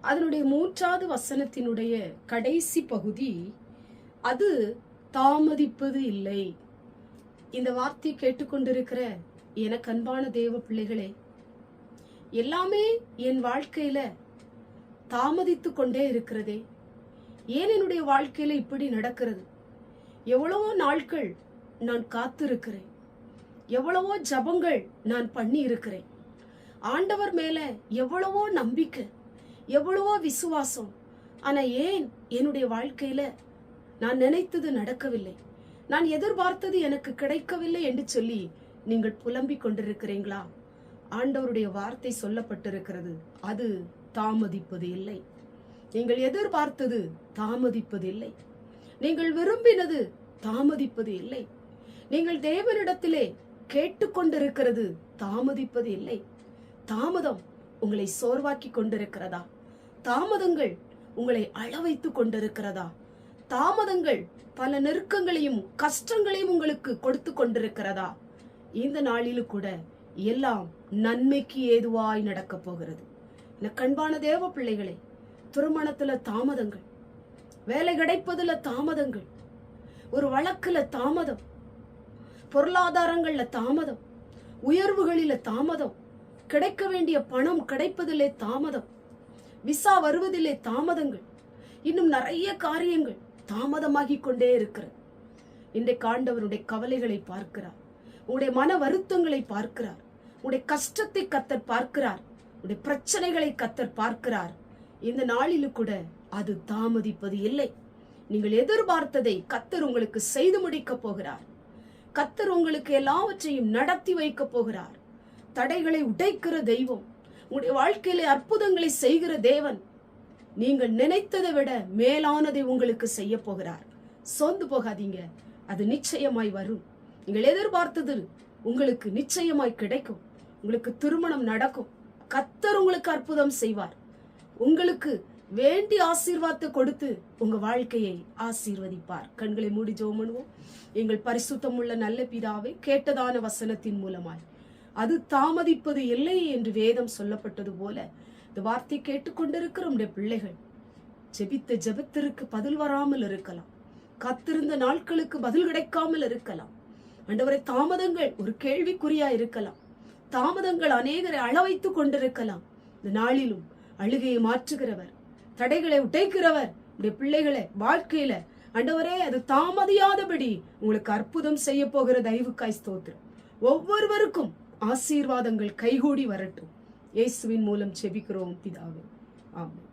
அதனுடைய மூன்றாவது வசனத்தினுடைய கடைசி பகுதி அது தாமதிப்பது இல்லை. இந்த வார்த்தை கேட்டுக்கொண்டிருக்கிற எனக்கு அன்பான தேவ பிள்ளைகளே எல்லாமே என் வாழ்க்கையில தாமதித்து கொண்டே இருக்கிறதே. ஏன் என்னுடைய வாழ்க்கையில இப்படி நடக்கிறது? எவ்வளவோ நாட்கள் நான் காத்திருக்கிறேன். எவ்வளவோ ஜபங்கள் நான் பண்ணி இருக்கிறேன் ஆண்டவர் மேல எவ்வளவோ நம்பிக்கை எவ்வளவோ விசுவாசம். ஆனா ஏன் என்னுடைய வாழ்க்கையில நான் நினைத்தது நடக்கவில்லை? நான் எதிர்பார்த்தது எனக்கு கிடைக்கவில்லை என்று சொல்லி நீங்கள் புலம்பிக் கொண்டிருக்கிறீங்களா ஆண்டவருடைய வார்த்தை சொல்லப்பட்டிருக்கிறது அது தாமதிப்பது இல்லை. நீங்கள் எதிர்பார்த்தது தாமதிப்பது இல்லை. நீங்கள் விரும்பினது தாமதிப்பது இல்லை. நீங்கள் தேவனிடத்திலே கேட்டுக்கொண்டிருக்கிறது தாமதிப்பது இல்லை. தாமதம் உங்களை சோர்வாக்கி கொண்டிருக்கிறதா? தாமதங்கள் உங்களை அளவைத்துக் கொண்டிருக்கிறதா? தாமதங்கள் பல நெருக்கங்களையும் கஷ்டங்களையும் உங்களுக்கு கொடுத்து கொண்டிருக்கிறதா? இந்த நாளிலும் கூட எல்லாம் நன்மைக்கு ஏதுவாய் நடக்க போகிறது. என கண்பான தேவ பிள்ளைகளை திருமணத்துல தாமதங்கள் வேலை கிடைப்பதுல தாமதங்கள் ஒரு வழக்குல தாமதம் பொருளாதாரங்கள்ல தாமதம் உயர்வுகளில தாமதம் கிடைக்க வேண்டிய பணம் கிடைப்பதிலே தாமதம். விசா வருவதிலே தாமதங்கள். இன்னும் நிறைய காரியங்கள் தாமதமாகிக் கொண்டே இருக்கிறது. இன்றைக்கு ஆண்டவருடைய கவலைகளை பார்க்கிறார். உங்களுடைய மன வருத்தங்களை பார்க்கிறார். உங்களுடைய கஷ்டத்தை கத்தர் பார்க்கிறார். உடைய பிரச்சனைகளை கத்தர் பார்க்கிறார். இந்த நாளிலும் கூட அது தாமதிப்பது இல்லை. நீங்கள் எதிர்பார்த்ததை கத்தர் உங்களுக்கு செய்து முடிக்கப் போகிறார். கத்தர் உங்களுக்கு எல்லாவற்றையும் நடத்தி வைக்கப் போகிறார். தடைகளை உடைக்கிற தெய்வம். உங்களுடைய வாழ்க்கையில அற்புதங்களை செய்கிற தேவன். நீங்கள் நினைத்ததை விட மேலானதை உங்களுக்கு செய்ய போகிறார். சோர்ந்து போகாதீங்க. அது நிச்சயமாய் வரும். நீங்கள் எதிர்பார்த்தது உங்களுக்கு நிச்சயமாய் கிடைக்கும். உங்களுக்கு திருமணம் நடக்கும். கத்தர் உங்களுக்கு அற்புதம் செய்வார். உங்களுக்கு வேண்டி ஆசீர்வாதத்தை கொடுத்து உங்க வாழ்க்கையை ஆசீர்வதிப்பார். கண்களை மூடி ஜோமனுவோம் எங்கள் பரிசுத்தம் உள்ள நல்ல பிதாவை கேட்டதான வசனத்தின் மூலமாய். அது தாமதிப்பது இல்லை என்று வேதம் சொல்லப்பட்டது போல. இந்த வார்த்தை கேட்டுக்கொண்டிருக்கிற உடைய பிள்ளைகள். ஜெபித்த ஜெபத்திற்கு பதில் வராமல் இருக்கலாம். காத்திருந்த நாட்களுக்கு பதில் கிடைக்காமல் இருக்கலாம். ஆண்டவரை தாமதங்கள் ஒரு கேள்விக்குறியா இருக்கலாம். தாமதங்கள் அநேகரை அளவைத்துக் கொண்டிருக்கலாம். இந்த நாளிலும் அழுகையை மாற்றுகிறவர் தடைகளை உடைக்கிறவர் உடைய பிள்ளைகளை வாழ்க்கையில. அண்டவரே அது தாமதியாதபடி உங்களுக்கு அற்புதம் செய்ய போகிற தயவுக்காய் ஸ்தோத்திரம். ஒவ்வொருவருக்கும் ஆசீர்வாதங்கள் கைகூடி வரட்டும். இயேசுவின் மூலம் செபிக்கிறோம் பிதாவே. ஆமாம்